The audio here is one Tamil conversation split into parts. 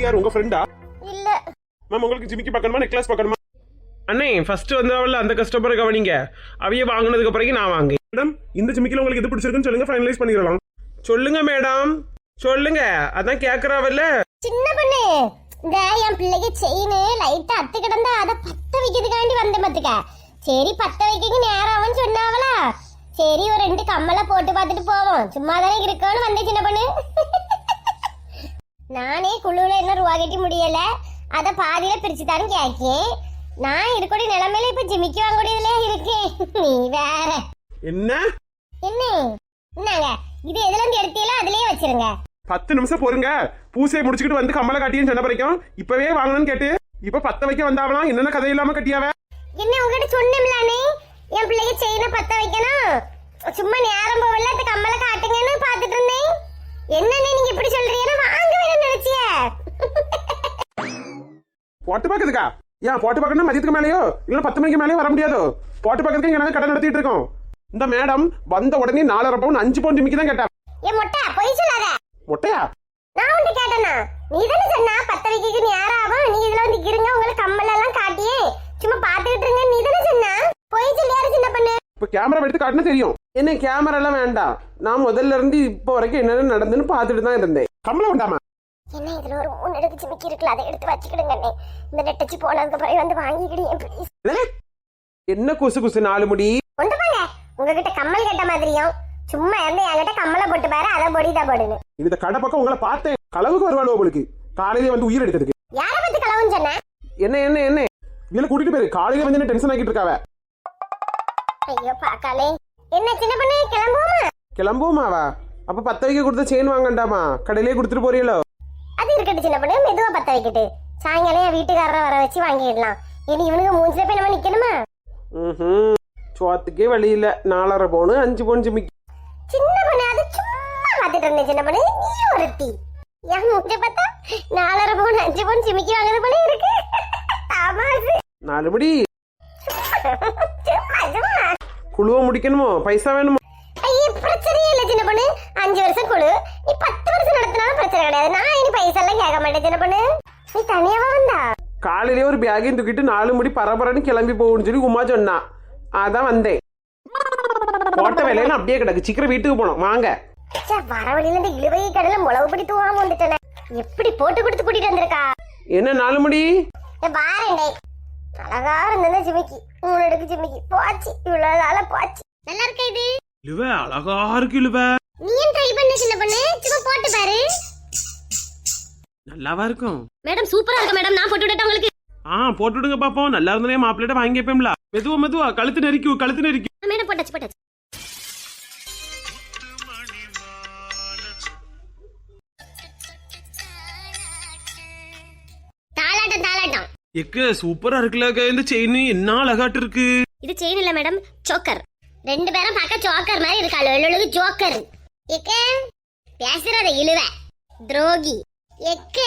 இது யார் உங்க ஃப்ரெண்டா இல்ல. மேம் உங்களுக்கு ஜிமிக்கி பார்க்கணுமா நெக்லஸ் பார்க்கணுமா? அண்ணே ஃபர்ஸ்ட் வந்தவள் அந்த கஸ்டமரை கவனிங்க. அவைய வாங்கினதுக்கு பிறகு நான் வாங்க மேடம் இந்த ஜிமிக்கில உங்களுக்கு எது பிடிச்சிருக்குன்னு சொல்லுங்க ஃபைனலைஸ் பண்ணிடலாம். சொல்லுங்க மேடம் சொல்லுங்க. அதான் கேக்குறாவல்ல சின்ன பொண்ணு இந்த என் பிள்ளைக்கு செயின் லைட்டா அத்து கிடந்தா அதை பத்த வைக்கிறதுக்காண்டி வந்தேன் பாத்துக்க. சரி பத்த வைக்க நேரம் சொன்னாவளா சரி ஒரு ரெண்டு கம்மலை போட்டு பார்த்துட்டு போவோம். சும்மா தானே இருக்கோன்னு வந்தேன் சின்ன பொண்ணு. நானே குழுவில் என்ன ரூபா கட்டி முடியல. அதை பாதியில பிரிச்சு தானே கேட்கேன் நான் இருக்கக்கூடிய நிலைமையில இப்ப ஜிமிக்கி வாங்கக்கூடியதுல இருக்கேன். நீ வேற. என்ன? என்ன? என்னங்க? இது எதுல இருந்து எடுத்தீங்களோ அதுலயே வச்சிருங்க. பத்து நிமிஷம் பொறுங்க. பூசையை முடிச்சுக்கிட்டு வந்து கம்மலை காட்டியன்னு சொன்ன வரைக்கும் இப்பவே வாங்கணும்னு கேட்டு இப்ப பத்த வைக்க வந்தாவலாம் என்னென்ன கதை இல்லாம கட்டியாவ? என்ன உங்ககிட்ட சொன்னோம்லானே என் பிள்ளைக்கு செயினை பத்த வைக்கணும். சும்மா நேரம் போகல அந்த கம்மலை காட்டுங்கன்னு பார்த்துட்டு இருந்தேன். என்னண்ணே நீங்க இப்படி சொல்றீங்கன்னா போட்டு பார்க்கறதுக்கா ஏன் போட்டு பார்க்கணும் மதியத்துக்கு மேலேயோ? இல்ல பத்து மணிக்கு மேலேயோ வர முடியாதோ? போட்டு பார்க்கறதுக்கு நாங்க கடை நடத்திட்டு இருக்கோம். இந்த மேடம் வந்த உடனே நாலரை பவுன் அஞ்சு பவுன் ஜிமிக்கி தான் கேட்டா. ஏன் மொட்டை பொய் சொல்லாத. மொட்டையா? நான் உன்ட்ட கேட்டேனா? நீ தானே சொன்னா பத்த வைக்க நேரம் நீங்க இதுல வந்து இருங்க உங்களுக்கு கம்மல் எல்லாம் காட்டியே. சும்மா பாத்துக்கிட்டு இருங்க நீ தானே சொன்னா. பொய் சொல்லியாரு சின்ன பொண்ணு? இப்ப கேமரா எடுத்து காட்டினா தெரியும். என்ன கேமரா எல்லாம் வேண்டாம். நான் முதல்ல இருந்து இப்போ வரைக்கும் என்னென்ன நடந்துன்னு பார்த்துட்டு தான் இருந்தேன். கம்பளம் வேண்டாமா என்ன இதுல ஒரு மூணு எடுத்து சிமிக்கி இருக்குல்ல அதை எடுத்து வச்சுக்கிடுங்க அண்ணே. இந்த நெட்டச்சு போனதுக்கு பிறகு வந்து வாங்கிக்கிடுங்க ப்ளீஸ்? என்ன குசு குசு நாலு முடி? கொண்டு போங்க உங்ககிட்ட கம்மல் கட்ட மாதிரியும் சும்மா இருந்து என்கிட்ட கம்மலை போட்டு பாரு அதை பொடிதா போடுன்னு. இந்த கடை பக்கம் உங்களை பார்த்தேன். களவுக்கு வருவாள் உங்களுக்கு காலையிலே வந்து உயிர் எடுக்கிறதுக்கு யார பத்தி களவுன்னு சொன்ன? என்ன என்ன என்ன? இதுல கூட்டிட்டு போயிரு. காலையில வந்து என்ன டென்ஷன் ஆக்கிட்டு இருக்காவ? ஐயோ பாக்காலே என்ன சின்ன பண்ணு கிளம்புவோமா? கிளம்புவோமாவா? அப்ப பத்து வைக்க கொடுத்த செயின் வாங்கண்டாமா? கடையிலே கொடுத்துட்டு போறீங்களோ? அது இருக்கட்டும் சின்ன பண்ணு. மெதுவா பத்த வைக்கட்டு. சாயங்காலம் என் வீட்டுக்காரரை வர வச்சு வாங்கிடலாம். இனி இவனுக்கு மூஞ்சில போய் நம்ம நிக்கணுமா? ம் சோத்துக்கே வழி இல்ல. நாலரை பவுனு அஞ்சு பவுன் ஜிமிக்கி. சின்ன பண்ணு அது சும்மா பார்த்துட்டு இருந்தேன் சின்ன பண்ணு. நீ ஒருத்தி. என் மூஞ்ச பார்த்தா நாலரை பவுன் அஞ்சு பவுன் சிமிக்கி வாங்குறது போல இருக்கு. ஆமாசு நாலு முடி. சும்மா சும்மா. குழுவ முடிக்கணுமோ? பைசா வேணுமோ? ஐயே பிரச்சனையே இல்ல சின்ன பொண்ணு. அஞ்சு வருஷம் குழு நீ பத்து வருஷம் நடத்தினாலும் பிரச்சனை கிடையாது நான் இனி பைசா சின்ன பொண்ணு? நீ தனியாவா வந்தா? காலையிலே ஒரு பேக்கையும் தூக்கிட்டு நாலு முடி பரபரன்னு கிளம்பி போகும்னு சொல்லி உமா சொன்னா. அதான் வந்தேன். போட்ட வேலையெல்லாம் அப்படியே கிடக்கு. சீக்கிரம் வீட்டுக்கு போனோம் வாங்க. ச்சே, வர வழியில இந்த இழுவை கடல முளவு பிடி தூவாம வந்துட்டேனே. எப்படி போட்டு கொடுத்து கூட்டிட்டு வந்திருக்கா? என்ன நாலு முடி? பாருண்டே. அழகா இருந்தது ஜிமிக்கி. மூணு அடுக்கு ஜிமிக்கி. போச்சு. இவ்வளவு நாள போச்சு. நல்லா இருக்கா இது? இழுவ அழகா இருக்கு இழுவ. நீயும் ட்ரை பண்ண சின்ன பொண்ணு. சும்மா போட்டு பாரு. நல்லாவா இருக்கும்? மேடம் சூப்பரா இருக்கு மேடம். நான் போட்டு விடட்டா உங்களுக்கு? ஆ போட்டு விடுங்க பாப்போம். நல்லா இருந்தே மாப்பிள்ளைட்ட வாங்கி வைப்பேன்ல மெதுவா மெதுவா கழுத்து நெரிக்கும் கழுத்து நெரிக்கும் மேடம் போட்டாச்சு போட்டாச்சு. தாலாட்டம் தாலாட்டம் எக்க சூப்பரா இருக்குல்ல இந்த செயின் என்ன அழகாட்டு இருக்கு. இது செயின் இல்ல மேடம் சோக்கர் ரெண்டு பேரும் பார்க்க சோக்கர் மாதிரி இருக்காள் வெள்ளுக்கு ஜோக்கர் எக்க பேசுறத இழுவ. துரோகி. எக்க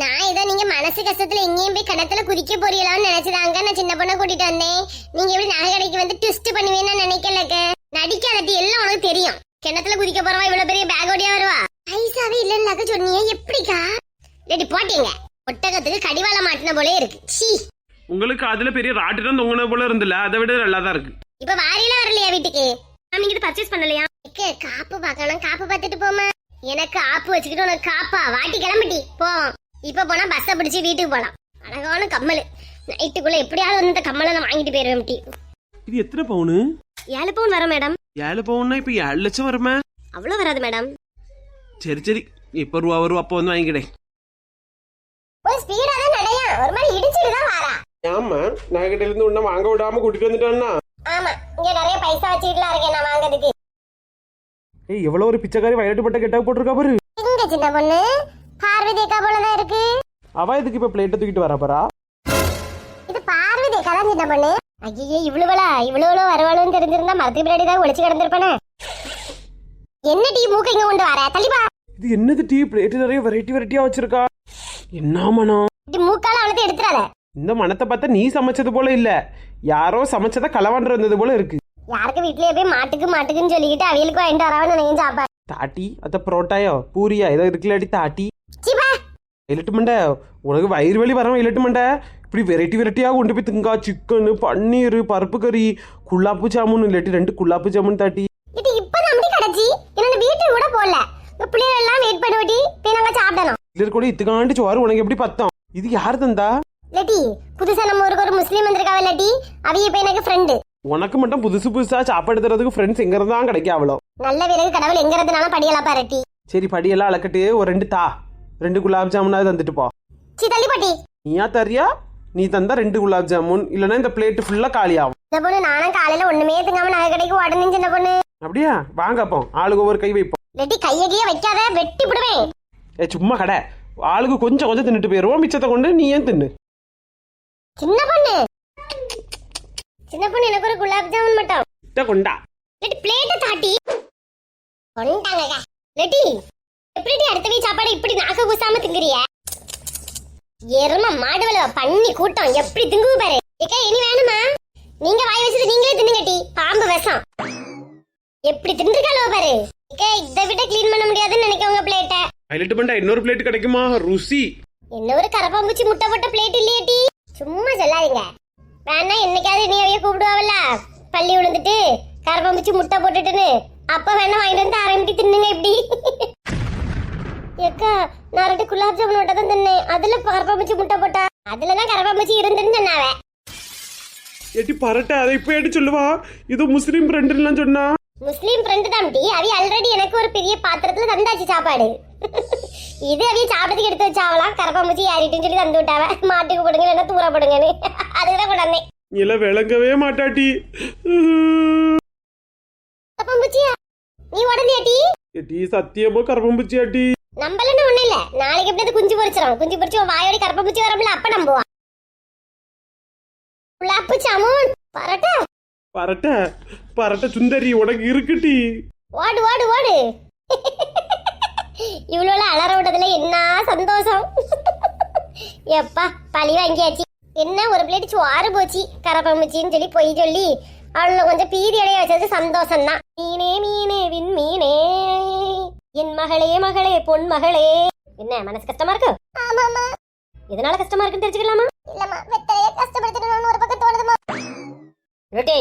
நான் இதை நீங்க மனசு கஷ்டத்துல எங்கேயும் போய் கிணத்துல குதிக்க போறீங்களான்னு நினைச்சதாங்க நான் சின்ன பொண்ணை கூட்டிட்டு வந்தேன். நீங்க எப்படி நகை கடைக்கு வந்து ட்விஸ்ட் பண்ணுவேன்னு நினைக்கலக்க. நடிக்காதட்டி எல்லாம் உனக்கு தெரியும். கிணத்துல குதிக்க போறவா இவ்வளவு பெரிய பேக் ஓடியா வருவா? பைசாவே இல்லைன்னாக்க சொன்னீங்க எப்படிக்கா? ரெடி போட்டீங்க. ஒட்டகத்துக்கு கடிவாளம் மாட்டின போலே இருக்கு. சீ உங்களுக்கு அதுல பெரிய ராட்டிடம் தொங்குன போல இருந்துல அதை விட நல்லா தான் இருக்கு. இப்ப வாரியில வரலையா வீட்டுக்கு? நீங்க இது பர்ச்சேஸ் பண்ணலையா? எக்கே காப்பு பார்க்கணும். காப்பு பார்த்துட்டு போமா எனக்கு ஆப்பு வச்சுக்கிட்டு உனக்கு காப்பா. வாட்டி கிளம்பிட்டி. போவோம் இப்ப போனா பஸ்ஸை பிடிச்சு வீட்டுக்கு போலாம். அழகான கம்மல். நைட்டுக்குள்ள எப்படியாவது வந்து இந்த கம்மலை நான் வாங்கிட்டு போயிருவேன் டீ. இது எத்தனை பவுனு? ஏழு பவுன் வரும் மேடம். ஏழு பவுன்னா இப்ப ஏழு லட்சம் வருமே? அவ்வளவு வராது மேடம். சரி சரி. இப்ப ரூபா வரும் அப்போ வந்து வாங்கிக்கிறேன் ஒரு ஸ்பீடா தான் நடையா. ஒரு மாதிரி இடிச்சிட்டு தான் வாரா. ஆமா. நகைக்கிட்ட இருந்து உன்ன வாங்க விடாம கூட்டிட்டு வந்துட்டான்னா? ஆமா. இங்க நிறைய பைசா வச்சுட்டுலாம் இருக்கேன் நான் வாங்குறதுக்கு. ஏய் எவ்வளவு ஒரு பிச்சைக்காரி வயலட்டு பட்ட கெட்டா போட்டிருக்கா பாரு. இங்க சின்ன பொண்ணு? பார்வதி அக்கா போலதான் இருக்கு. அவ இதுக்கு இப்ப பிளேட்டை தூக்கிட்டு வர போறா இது பார்வதி அக்கா தான் சின்ன பொண்ணு. ஐயே இவ்வளவுளா இவ்வளவு வருவாளுன்னு தெரிஞ்சிருந்தா மரத்துக்கு பின்னாடி தான் ஒளிச்சு கிடந்திருப்பானே. என்ன டீ மூக்க இங்க கொண்டு வர? தள்ளிப்பா இது என்னது டீ? பிளேட் நிறைய வெரைட்டி வெரைட்டியா வச்சிருக்கா. என்ன மனம் இது மூக்கால அவளத்தை எடுத்துறாத. இந்த மனத்தை பார்த்தா நீ சமைச்சது போல இல்ல. யாரோ சமைச்சத களவாண்டு வந்தது போல இருக்கு. யாருக்கு வீட்லயே போய் மாட்டுக்கு மாட்டுக்குன்னு சொல்லிக்கிட்டு அவியலுக்கு வாங்கிட்டு வரவன்னு நினைச்சு சாப்பா. தாட்டி அத்த புரோட்டாயோ பூரியா ஏதோ இருக்குல்லாடி தாட்டி. இலட்டு மண்டை உனக்கு வயிறு வலி வரவன் இலட்டு மண்டை. இப்படி வெரைட்டி வெரைட்டியாக கொண்டு போய் திங்கா சிக்கனு பன்னீர் பருப்பு கறி குல்லாப்பு ஜாமுன் இல்லாட்டி ரெண்டு குல்லாப்பு ஜாமுன் தாட்டி. இது இப்பதான் அப்படி கிடைச்சி என்னோட வீட்டுக்கு கூட போகல பிள்ளைகள் எல்லாம் வெயிட் பண்ணி போய் நாங்க சாப்பிடணும். இல்லை கூட இத்துக்காண்டு சோறு உனக்கு எப்படி பத்தம்? இது யார் தந்தா? லட்டி புதுசா நம்ம ஊருக்கு ஒரு முஸ்லீம் வந்திருக்காவ லட்டி அவிய இப்ப எனக்கு ஃப்ரெண்டு உனக்கு மட்டும் புதுசு புதுசா சாப்பாடு தரதுக்கு ஃப்ரெண்ட்ஸ் எங்க இருந்தா கிடைக்கும் அவ்வளோ. நல்ல விறகு கடவுள் எங்க இருந்தனாலும் படியலாம் பாரட்டி சரி படியெல்லாம் அளக்கட்டு ஒரு ரெண்டு தா. ரெண்டு குலாப் ஜாமுனாவது தந்துட்டு போ. சி தள்ளி பாட்டி. நீயா தரியா? நீ தந்தா ரெண்டு குலாப் ஜாமுன். இல்லைன்னா இந்த பிளேட் ஃபுல்லா காலி ஆகும். இந்த பொண்ணு நானும் காலையில ஒண்ணுமே திங்காம நகை கடைக்கு உடனே சின்ன பொண்ணு. அப்படியா? வாங்க அப்போ. ஆளுக்கு ஒரு கை வைப்போம். லட்டி கைய கைய வைக்காத வெட்டி விடுவேன் ஏ சும்மா கடை. ஆளுக்கு கொஞ்சம் கொஞ்சம் தின்னுட்டு போயிருவோம் மிச்சத்தை கொண்டு நீ ஏன் தின்னு? சின்ன பொண்ணு. சின்ன பொண்ணு எனக்கு ஒரு குலாப் ஜாமுன் மட்டும். இத கொண்டா. லெட்டி பிளேட்டை தாட்டி. கொண்டாங்க லெட்டி எப்படி அடுத்த வீ சாப்பாடு இப்படி நாக்க கூசாம திங்குறிய? எரும மாடுவல பண்ணி கூட்டம். எப்படி திங்குவு பாரு. ஏக்கா இனி வேணுமா? நீங்க வாய் வச்சது நீங்களே தின்னுங்கட்டி பாம்பு விஷம். எப்படி தின்றுக்காளோ பாரு. ஏக்கா இதை விட க்ளீன் பண்ண முடியாதுன்னு நினைக்க உங்க பிளேட்டை ஹைலைட் பண்ணா இன்னொரு பிளேட் கிடைக்குமா? ருசி. என்ன ஒரு கரப்பாம்பூச்சி முட்டை போட்ட பிளேட் இல்லையாட்டி சும்மா சொல்லாதீங்க. வேணா என்னைக்காவது நீ அவைய கூப்பிடுவாவல்ல? பள்ளி விழுந்துட்டு கரப்பாம்பூச்சி முட்டை போட்டுட்டுன்னு. அப்ப வேணா வாங்கிட்டு வந்து ஆரம்பிட்டி தின்னுங்க இப்படி. ஏக்கா நான் ரெண்டு குலாப் ஜாமுன் மட்டும் தான் தின்னேன். அதுல கரப்பாம்பூச்சி முட்டை போட்டா? அதுல தான் கரப்பாம்பூச்சி இருந்துன்னு சொன்னாவ. எட்டி பரட்ட அதை இப்போ எட்டி சொல்லுவா? இது முஸ்லீம் ஃப்ரெண்டுலாம் சொன்னா. முஸ்லீம் ஃப்ரெண்டு தான் டி அவி ஆல்ரெடி எனக்கு ஒரு பெரிய பாத்திரத்துல தந்தாச்சு சாப்பாடு. இது அவிய சாப்பிட்டதுக்கு எடுத்து வச்சாவலாம் கரப்பாம்பூச்சி ஏறிட்டுன்னு சொல்லி தந்து விட்டாவ. மாட்டுக்கு போடுங்க இல்லைன்னா தூர போடுங்கன்னு. அதுதான் கொண்டாந்தேன் இல்ல விளங்கவே மாட்டாட்டி. கரப்பாம்பூச்சியா நீ உடனேட்டி எட்டி சத்தியமா கரப்பம்பூச்சி ஆட்டி நம்பலன்னு ஒண்ணு இல்ல. நாளைக்கு எப்படி அது குஞ்சு பொரிச்சிடும் குஞ்சு பொரிச்சு வாயோட கரப்பாம்பூச்சி வரமுல அப்ப நம்புவா உள்ள சாமுன் பரட்டா. பரட்ட பரட்ட சுந்தரி உனக்கு இருக்குட்டி. ஓடு ஓடு ஓடு. இவ்வளவு அலற விட்டதுல என்ன சந்தோஷம்? எப்பா பழி வாங்கியாச்சு. என்ன ஒரு பிளேட் சோறு போச்சு கரப்பாம்பூச்சின்னு சொல்லி பொய் சொல்லி அவள கொஞ்சம் பீதி அடைய வச்சது சந்தோஷம் தான் மீனே மீனே விண் மீனே. என் மகளே மகளே பொன் மகளே. என்ன மனசு கஷ்டமா இருக்கு? ஆமாமா எதனால கஷ்டமா இருக்குன்னு தெரிஞ்சுக்கலாமா? இல்லம்மா வெத்தலைய கஷ்டப்படுத்திட்டு ஒரு பக்கம் தோணுதுமா ரொட்டே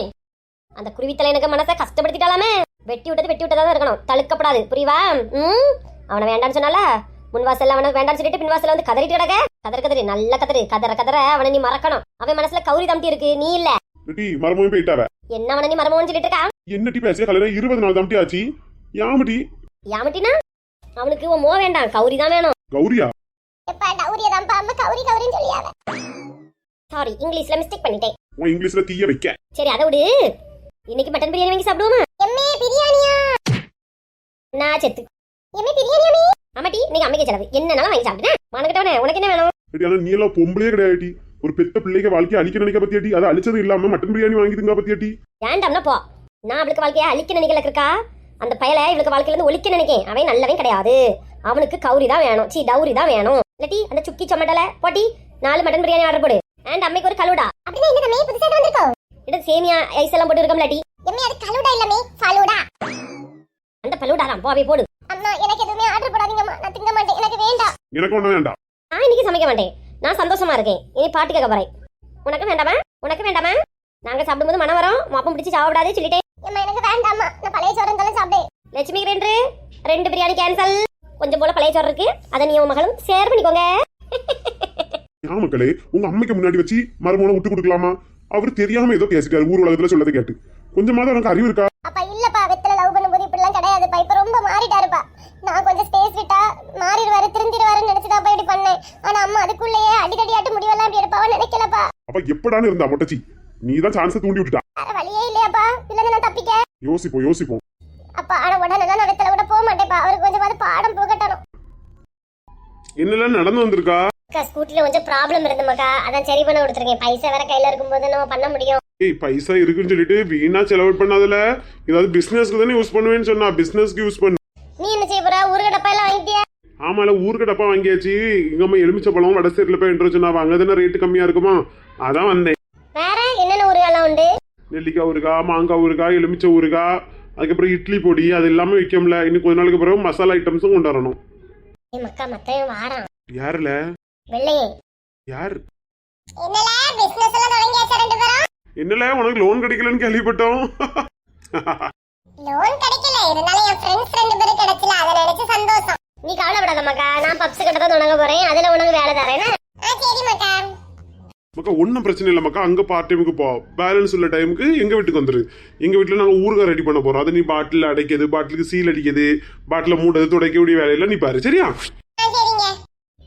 அந்த குருவித்தலை எனக்கு மனசை கஷ்டப்படுத்திட்டாலாமே? வெட்டி விட்டது வெட்டி விட்டதா தான் இருக்கணும். தழுக்கப்படாது புரியுவா? ம்? அவனை வேண்டாம்னு சொன்னால? முன் வாசல்ல அவனை வேண்டாம்னு சொல்லிட்டு பின் வாசல்ல வந்து கதறிட்டு கிடக்க? கதற கதறி நல்ல கதறு. கதற கதற. அவனை நீ மறக்கணும். அவன் மனசுல கௌரி தம்பி இருக்கு. நீ இல்ல. டி மரமும் போயிட்டாவ? என்ன அவனை நீ மரமோன்னு சொல்லிட்டு இருக்கா என்ன டி பேசிய? கல்யாணம் இருபது நாள் தான் ஆச்சு. யாமட்டி? யாமட்டினா? அவனுக்கு உன் மோ வேண்டாம். கௌரி தான் வேணும். கௌரியா? எப்பா கௌரிய தான் பாம்பு. கௌரி கௌரின்னு சொல்லியாவ? சாரி இங்கிலீஷ்ல மிஸ்டேக் பண்ணிட்டேன். உன் இங்கிலீஷ்ல தீய வைக்க. சரி அதை விடு. இன்னைக்கு மட்டன் பிரியாணி வாங்கி சாப்பிடுவோமா? எம்மே பிரியாணியா? நான் செத்து எம்மே பிரியாணி ஆமாட்டி இன்னைக்கு அம்மைக்கு செலவு. என்னனாலும் வாங்கி சாப்பிட்டேன் மனக்கிட்டவனே உனக்கு என்ன வேணும்? ஆனா நீ எல்லாம் பொம்பளையே கிடையாடி ஒரு பெத்த பிள்ளைக்கு வாழ்க்கையை அழிக்க நினைக்க பத்தியாட்டி அதை அழிச்சது இல்லாம மட்டன் பிரியாணி வாங்கிதுங்க பத்தியாட்டி வேண்டாம்னா போ? நான் அவளுக்கு வாழ்க்கைய அழிக்க நினைக்கல இருக்கா அந்த பயலை இவளுக்கு வாழ்க்கையில இருந்து ஒழிக்க நினைக்கேன். அவன் நல்லவன் கிடையாது. அவனுக்கு கௌரி தான் வேணும். சி டௌரி தான் வேணும். இல்லாட்டி அந்த சுக்கி சொமட்டல. போட்டி நாலு மட்டன் பிரியாணி ஆர்டர் போடு. அண்ட் அம்மைக்கு ஒரு கலுடா அப்படின்னா இந்த மே புதுசா வந்திருக்கோம் இது சேமியா ஐஸ் எல்லாம் போட்டு இருக்கோம் இல்லாட்டி எம்மே அது கலுடா இல்லமே ஃபலூடா அந்த ஃபலூடா தான் போவே போடு. அம்மா எனக்கு எதுவுமே ஆர்டர் போடாதீங்கம்மா. நான் திங்க மாட்டேன். எனக்கு வேண்டாம். எனக்கு ஒண்ணு வேண்டாம். நான் இன்னைக்கு சமைக்க மாட்டேன். நான் சந்தோஷமா இருக்கேன். இனி பாட்டு கேட்க போறேன். உனக்கு வேண்டாமா? உனக்கு வேண்டாமா? நாங்க சாப்பிடும்போது மனம் வரும். மாப்பம் பிடிச்சி சாப்பிடாதே சொல்லிட்டேன். எனக்கு வேண்டாமா நான் பழைய சோறு இருந்தாலும் சாப்பிட்டேன். லட்சுமி ரெண்டு ரெண்டு பிரியாணி கேன்சல் கொஞ்சம் போல பழைய சோறு இருக்கு. அதை நீ உன் மகளும் ஷேர் பண்ணிக்கோங்க. மக்களே உங்க அம்மைக்கு முன்னாடி வச்சு மரமோன விட்டு கொடுக்கலாமா? அவர் தெரியாம ஏதோ பேசிட்டாரு. ஊர் உலகத்துல சொல்லதை கேட்டு. கொஞ்சமாவது எனக்கு அறிவு இருக்கா? நான் கொஞ்சம் ஸ்பேஸ் விட்டா மாறிடுவாரு திருந்திடுவாருன்னு நினைச்சுதாப்பா இப்படி பண்ணேன். ஆனா அம்மா அதுக்குள்ளேயே அடிக்கடி ஆட்டு முடிவெல்லாம் இப்படி எடுப்பாவா நினைக்கலப்பா. அப்ப எப்படான்னு இருந்தா மொட்டச்சி? நீ தான் சான்ஸை தூண்டி விட்டுட்டா? வேற வழியே இல்லையாப்பா. இல்லைன்னா நான் தப்பிக்க. யோசிப்போம் யோசிப்போம். அப்பா ஆனா உடனே நான் வெத்தல விட போக மாட்டேப்பா அவருக்கு கொஞ்சம் பாடம் புகட்டணும். என்னெல்லாம் நடந்து வந்திருக்கா? அக்கா ஸ்கூட்டில கொஞ்சம் ப்ராப்ளம் இருந்துமாக்கா அதான் சரி பண்ண கொடுத்துருக்கேன். பைசா வேற கையில இருக்கும்போது நம்ம பண்ண முடியும். ஏய் பைசா இருக்குன்னு சொல்லிட்டு வீணா செலவு பண்ணாதுல. ஏதாவது பிசினஸ்க்கு தானே யூஸ் பண்ணுவேன்னு சொன்னா. பிசினஸ்க்கு யூஸ் பண்ணு. போற ஊருக்கு டப்பா எல்லாம் வாங்கிட்டியா? ஆமால ஊருக்கு டப்பா வாங்கியாச்சு. இங்கம்மா எலுமிச்சை பழம் வட சைட்ல போய் என்று சொன்னா அங்க தானே ரேட்டு கம்மியா இருக்குமா? அதான் வந்தேன். வேற என்னென்ன ஊருகெல்லாம் உண்டு? நெல்லிக்காய் ஊறுகாய் மாங்காய் ஊறுகாய் எலுமிச்சை ஊறுகாய் அதுக்கப்புறம் இட்லி பொடி அது எல்லாமே வைக்கோம்ல. இன்னும் கொஞ்ச நாளுக்கு பிறகு மசாலா ஐட்டம்ஸும் கொண்டு வரணும். ஏ மக்கா மத்தையும் வாரான். யாருல? வெள்ளையே. யார்? என்னல? பிசினஸ் எல்லாம் தொடங்கியாச்சா ரெண்டு பேரும்? என்னல? உனக்கு லோன் கிடைக்கலன்னு கேள்விப்பட்டோம். லோன் கிடைக்கல. இருந்தாலும் என் ஃப்ரெண்ட்ஸ் ரெண்டு பேரும் கிடைச்சல. அதை நினைச்சு சந்தோஷம் நீ கவலைப்படாத மக்கா நான் பப்ஸ் கிட்ட தான் தொடங்க போறேன். அதுல உனக்கு வேலை தரேன் சரி மக்கா. மக்கா ஒன்றும் பிரச்சனை இல்லை மக்கா. அங்கே பார்ட் டைமுக்கு போ. பேலன்ஸ் உள்ள டைமுக்கு எங்கள் வீட்டுக்கு வந்துரு. எங்கள் வீட்டில் நாங்கள் ஊறுகாய் ரெடி பண்ண போகிறோம் அதை நீ பாட்டில் அடைக்கிறது பாட்டிலுக்கு சீல் அடிக்கிறது பாட்டில் மூடுறது துடைக்கக்கூடிய வேலையெல்லாம் நீ பாரு சரியா? சரிங்க.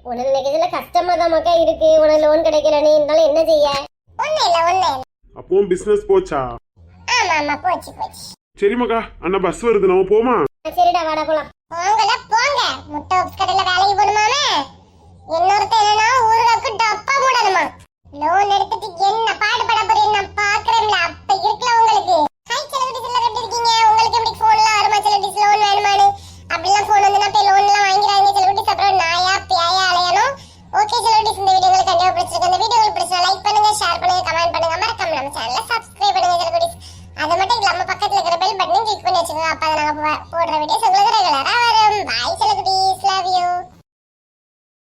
உனக்கு இன்னைக்கு இதுல கஷ்டமா தான் மக்கா இருக்கு. உனக்கு லோன் கிடைக்கலன்னு இருந்தாலும் என்ன செய்ய? ஒண்ணு இல்ல ஒண்ணு அப்பவும் பிஸ்னஸ் போச்சா? ஆமா ஆமா போச்சு போச்சு. சரி மக்கா அண்ணா பஸ் வருது. நம்ம போமா? சரிடா வாடா போலாம். போங்கல போங்க. முட்டை உப்ஸ் கடையில வேலைக்கு போடுமாமே இன்னொருத்த என்னன்னா ஊருக்கு டப்பா போடணுமா? லோன் எடுத்துட்டு என்ன பாடுபட போறீங்க நான் பாக்குறேன்ல அப்ப இருக்கல உங்களுக்கு. ஹாய் செலிபிரிட்டிஸ் எப்படி இருக்கீங்க. உங்களுக்கு